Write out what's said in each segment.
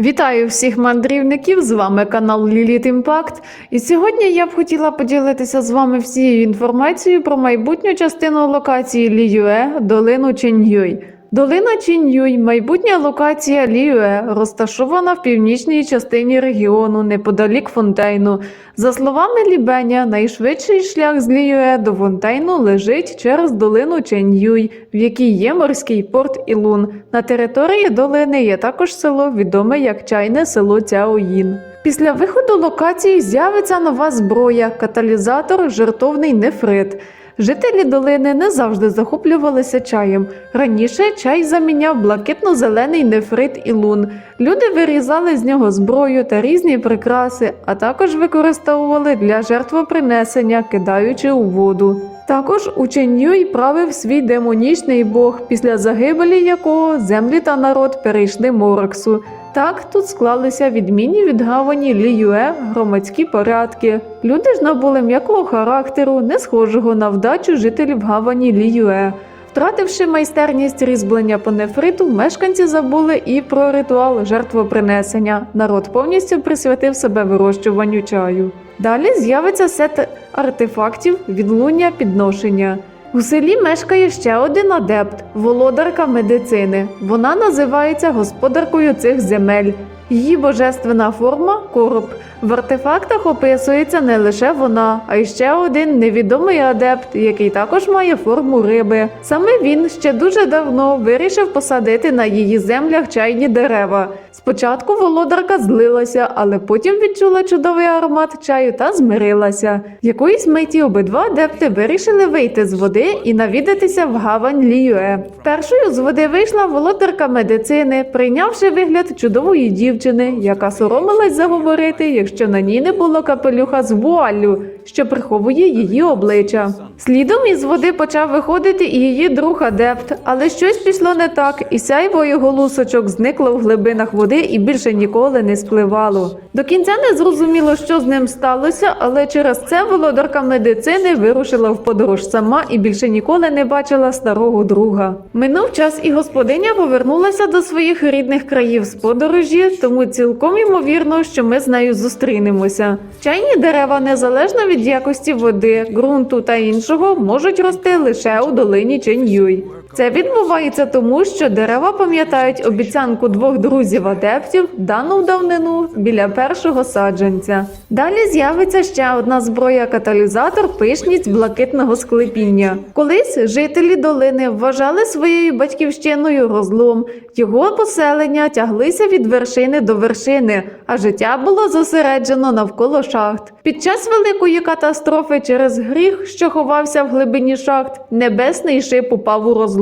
Вітаю всіх мандрівників! З вами канал Ліліт Імпакт. І сьогодні я б хотіла поділитися з вами всією інформацією про майбутню частину локації Ліюе, долину Ченьюй. Долина Чіньюй, майбутня локація Ліюе, розташована в північній частині регіону неподалік Фонтейну. За словами Лібеня, найшвидший шлях з Ліюе до Фонтейну лежить через долину Ченьюй, в якій є морський порт Ілун. На території долини є також село, відоме як чайне село Цяоїн. Після виходу локації з'явиться нова зброя, каталізатор, жертовний нефрит. Жителі долини не завжди захоплювалися чаєм. Раніше чай заміняв блакитно-зелений нефрит і лун. Люди вирізали з нього зброю та різні прикраси, а також використовували для жертвопринесення, кидаючи у воду. Також у Ченюй правив свій демонічний бог, після загибелі якого землі та народ перейшли Мораксу. Так тут склалися відмінні від гавані Ліюе громадські порядки. Люди ж набули м'якого характеру, не схожого на вдачу жителів гавані Ліюе. Втративши майстерність різьблення по нефриту, мешканці забули і про ритуал жертвопринесення. Народ повністю присвятив себе вирощуванню чаю. Далі з'явиться сет артефактів відлуння підношення. У селі мешкає ще один адепт, володарка медицини. Вона називається господаркою цих земель. Її божественна форма короб. В артефактах описується не лише вона, а й ще один невідомий адепт, який також має форму риби. Саме він ще дуже давно вирішив посадити на її землях чайні дерева. Спочатку володарка злилася, але потім відчула чудовий аромат чаю та змирилася. Якоїсь миті обидва адепти вирішили вийти з води і навідатися в гавань Ліюе. Першою з води вийшла володарка медицини, прийнявши вигляд чудової дівчини, яка соромилась заговорити, якщо на ній не було капелюха з вуаллю, що приховує її обличчя. Слідом із води почав виходити і її друг адепт, але щось пішло не так, і сяйво його лусочок зникло в глибинах води і більше ніколи не спливало. До кінця не зрозуміло, що з ним сталося, але через це володарка медицини вирушила в подорож сама і більше ніколи не бачила старого друга. Минув час, і господиня повернулася до своїх рідних країв з подорожі, тому цілком ймовірно, що ми з нею зустрінемося. Чайні дерева, незалежно від якості води, ґрунту та іншого, можуть рости лише у долині Ченьюй. Це відбувається тому, що дерева пам'ятають обіцянку двох друзів адептів, дану в давнину біля першого саджанця. Далі з'явиться ще одна зброя каталізатор пишність блакитного склепіння. Колись жителі долини вважали своєю батьківщиною розлом. Його поселення тяглися від вершини до вершини, а життя було зосереджено навколо шахт. Під час великої катастрофи через гріх, що ховався в глибині шахт, небесний шип упав у розлом.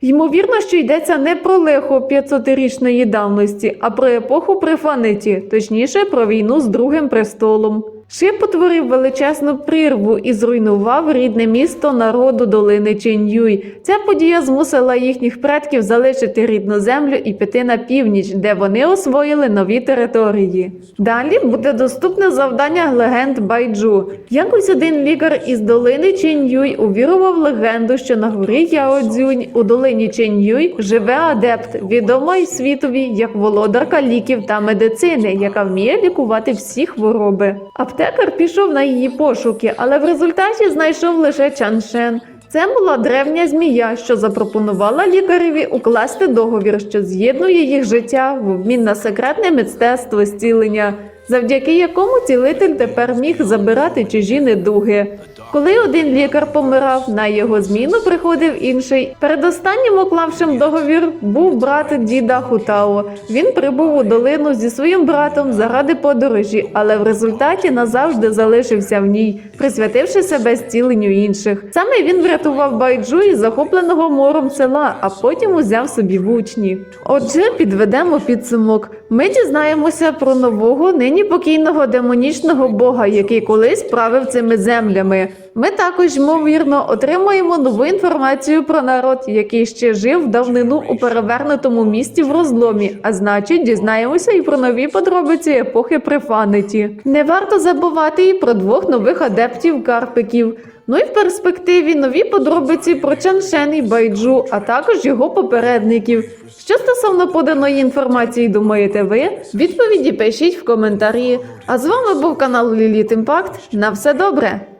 Ймовірно, що йдеться не про лихо 500-річної давності, а про епоху при Фаниті, точніше про війну з другим престолом. Шип утворив величезну прірву і зруйнував рідне місто народу долини Ченьюй. Ця подія змусила їхніх предків залишити рідну землю і піти на північ, де вони освоїли нові території. Далі буде доступне завдання легенд Байджу. Якось один лікар із долини Ченьюй увірував легенду, що на горі Яодзюнь у долині Ченьюй живе адепт, відома й світові як володарка ліків та медицини, яка вміє лікувати всі хвороби. Аптекар пішов на її пошуки, але в результаті знайшов лише Чаншен. Це була древня змія, що запропонувала лікареві укласти договір, що з'єднує їх життя в обмін на секретне мистецтво зцілення, завдяки якому цілитель тепер міг забирати чужі недуги. Коли один лікар помирав, на його зміну приходив інший. Передостаннім уклавшим договір був брат діда Хутао. Він прибув у долину зі своїм братом заради подорожі, але в результаті назавжди залишився в ній, присвятивши себе зціленню інших. Саме він врятував байджу із захопленого мором села, а потім узяв собі в учні. Отже, підведемо підсумок. Ми дізнаємося про нового, нині покійного демонічного бога, який колись правив цими землями. Ми також, ймовірно, отримаємо нову інформацію про народ, який ще жив в давнину у перевернутому місті в розломі, а значить, дізнаємося і про нові подробиці епохи Префаниті. Не варто забувати і про двох нових адептів карпиків. Ну і в перспективі нові подробиці про Чаншен і Байджу, а також його попередників. Що стосовно поданої інформації думаєте ви? Відповіді пишіть в коментарі. А з вами був канал Ліліт Імпакт. На все добре!